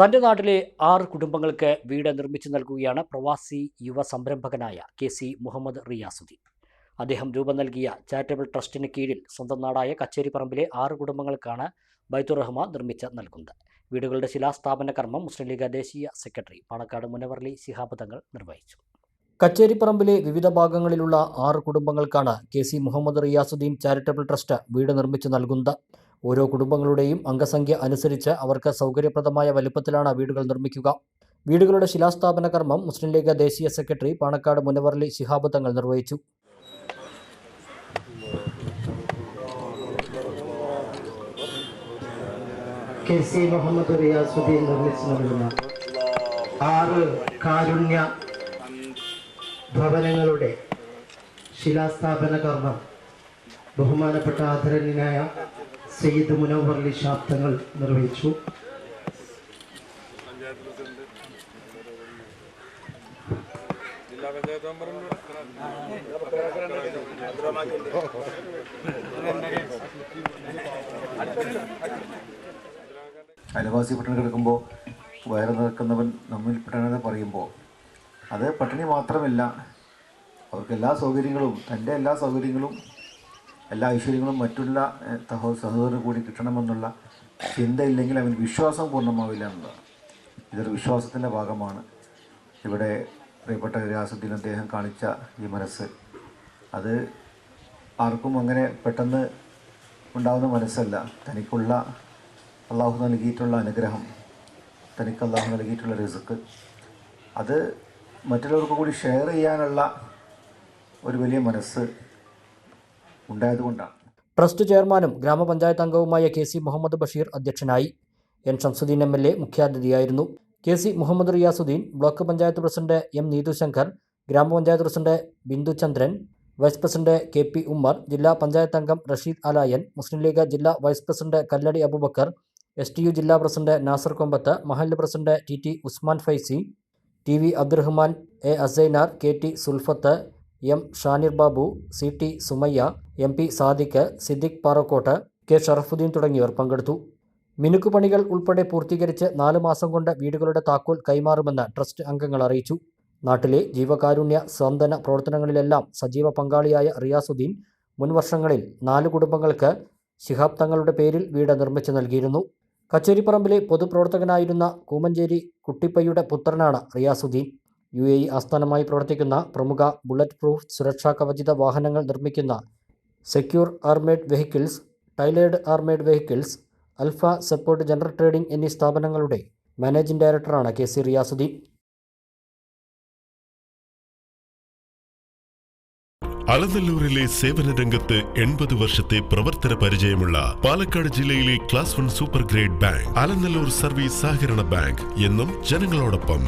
തന്റെ നാട്ടിലെ ആറ് കുടുംബങ്ങൾക്ക് വീട് നിർമ്മിച്ചു നൽകുകയാണ് പ്രവാസി യുവ സംരംഭകനായ കെ സി മുഹമ്മദ് റിയാസുദ്ദീൻ. അദ്ദേഹം രൂപം നൽകിയ ചാരിറ്റബിൾ ട്രസ്റ്റിന് കീഴിൽ സ്വന്തം നാടായ കച്ചേരിപ്പറമ്പിലെ ആറ് കുടുംബങ്ങൾക്കാണ് ബൈത്തുർ റഹ്മ നിർമ്മിച്ച് നൽകുന്നത്. വീടുകളുടെ ശിലാസ്ഥാപന കർമ്മം മുസ്ലിം ലീഗ് ദേശീയ സെക്രട്ടറി പാണക്കാട് മുനവർലി ശിഹാബ് തങ്ങൾ നിർവഹിച്ചു. കച്ചേരിപ്പറമ്പിലെ വിവിധ ഭാഗങ്ങളിലുള്ള ആറ് കുടുംബങ്ങൾക്കാണ് K C Muhammad Riyasuddin charitable trust വീട് നിർമ്മിച്ചു നൽകുന്നത്. ഓരോ കുടുംബങ്ങളുടെയും അംഗസംഖ്യ അനുസരിച്ച് അവർക്ക് സൗകര്യപ്രദമായ വലുപ്പത്തിലാണ് വീടുകൾ നിർമ്മിക്കുക. വീടുകളുടെ ശിലാസ്ഥാപന കർമ്മം മുസ്ലിം ലീഗ് ദേശീയ സെക്രട്ടറി പാണക്കാട് മുനവറലി ശിഹാബ് തങ്ങൾ നിർവഹിച്ചു. മുഹമ്മദ് ആറ് കാരുണ്യ ഭവനങ്ങളുടെ ശിലാസ്ഥാപന കർമ്മം ബഹുമാനപ്പെട്ട ആദരണീയനായ സയ്യിദ് മുനവർലി ശാബ്ദങ്ങൾ നിർവഹിച്ചു. അയൽവാസി പട്ടണി കിടക്കുമ്പോൾ വയറ് നിറക്കുന്നവൻ നമ്മിൽപ്പെട്ടാണെന്ന് പറയുമ്പോൾ അത് പട്ടിണി മാത്രമല്ല അവർക്ക് എല്ലാ സൗകര്യങ്ങളും തന്റെ എല്ലാ സൗകര്യങ്ങളും എല്ലാ ഐശ്വര്യങ്ങളും മറ്റുള്ള സഹോ സഹോദരന് കൂടി കിട്ടണമെന്നുള്ള ചിന്തയില്ലെങ്കിൽ അവൻ വിശ്വാസം പൂർണമാവില്ല എന്നതാണ് ഇതൊരു വിശ്വാസത്തിന്റെ ഭാഗമാണ്. ഇവിടെ പ്രിയപ്പെട്ട രാസുദ്ദീൻ അദ്ദേഹം കാണിച്ച ഈ മനസ്സ്. അത് ആർക്കും അങ്ങനെ പെട്ടെന്ന് ഉണ്ടാകുന്ന മനസ്സല്ല. തനിക്കുള്ള അള്ളാഹു നൽകിയിട്ടുള്ള അനുഗ്രഹം തനിക്ക് അള്ളാഹു നൽകിയിട്ടുള്ള റിസ്ക്. അത് മറ്റുള്ളവർക്ക് കൂടി ഷെയർ ചെയ്യാനുള്ള ഒരു വലിയ മനസ്സ് ഉണ്ടായതുകൊണ്ടാണ്. ട്രസ്റ്റ് ചെയർമാനും ഗ്രാമപഞ്ചായത്ത് അംഗവുമായ കെ സി മുഹമ്മദ് ബഷീർ അധ്യക്ഷനായി. N Shamsuddin M L A മുഖ്യാതിഥിയായിരുന്നു. K C Muhammad Riyasuddin block panchayat president M Neethu Shankar ഗ്രാമപഞ്ചായത്ത് president Bindu Chandran vice president K P Ummer ജില്ലാ പഞ്ചായത്ത് അംഗം റഷീദ് അലായൻ മുസ്ലിം ലീഗ് ജില്ലാ vice president Kalladi Abubakar S T U ജില്ലാ president Nasar Kombath മഹല്ല് president T T Usman Faizy T V Abdurahman A Asainar K T Sulfath M Shanir Babu C T Sumayya M P Sadiq Siddique Parakkot K Sharafuddin തുടങ്ങിയവർ പങ്കെടുത്തു. മിനുക്കുപണികൾ ഉൾപ്പെടെ പൂർത്തീകരിച്ച് നാല് മാസം കൊണ്ട് വീടുകളുടെ താക്കോൽ കൈമാറുമെന്ന് ട്രസ്റ്റ് അംഗങ്ങൾ അറിയിച്ചു. നാട്ടിലെ ജീവകാരുണ്യ സ്വന്തന പ്രവർത്തനങ്ങളിലെല്ലാം സജീവ പങ്കാളിയായ റിയാസുദ്ദീൻ മുൻ വർഷങ്ങളിൽ നാല് കുടുംബങ്ങൾക്ക് ശിഹാബ് തങ്ങളുടെ പേരിൽ വീട് നിർമ്മിച്ചു നൽകിയിരുന്നു. കച്ചേരിപ്പറമ്പിലെ പൊതുപ്രവർത്തകനായിരുന്ന കൂമഞ്ചേരി കുട്ടിപ്പയ്യുടെ പുത്രനാണ് റിയാസുദ്ദീൻ. യു എ ഇ ആസ്ഥാനമായി പ്രവർത്തിക്കുന്ന പ്രമുഖ ബുള്ളറ്റ് പ്രൂഫ് സുരക്ഷാ കവചിത വാഹനങ്ങൾ നിർമ്മിക്കുന്ന secure armoured vehicles tailored armoured vehicles alpha support general trading എന്നീ സ്ഥാപനങ്ങളുടെ മാനേജിംഗ് ഡയറക്ടറാണ് കെ സി റിയാസുദ്ദീൻ. അലനല്ലൂരിലെ സേവന രംഗത്ത് എൺപത് വർഷത്തെ പ്രവർത്തന പരിചയമുള്ള പാലക്കാട് ജില്ലയിലെ class one super grade bank Alanallur service സഹകരണ ബാങ്ക് എന്നും ജനങ്ങളോടൊപ്പം.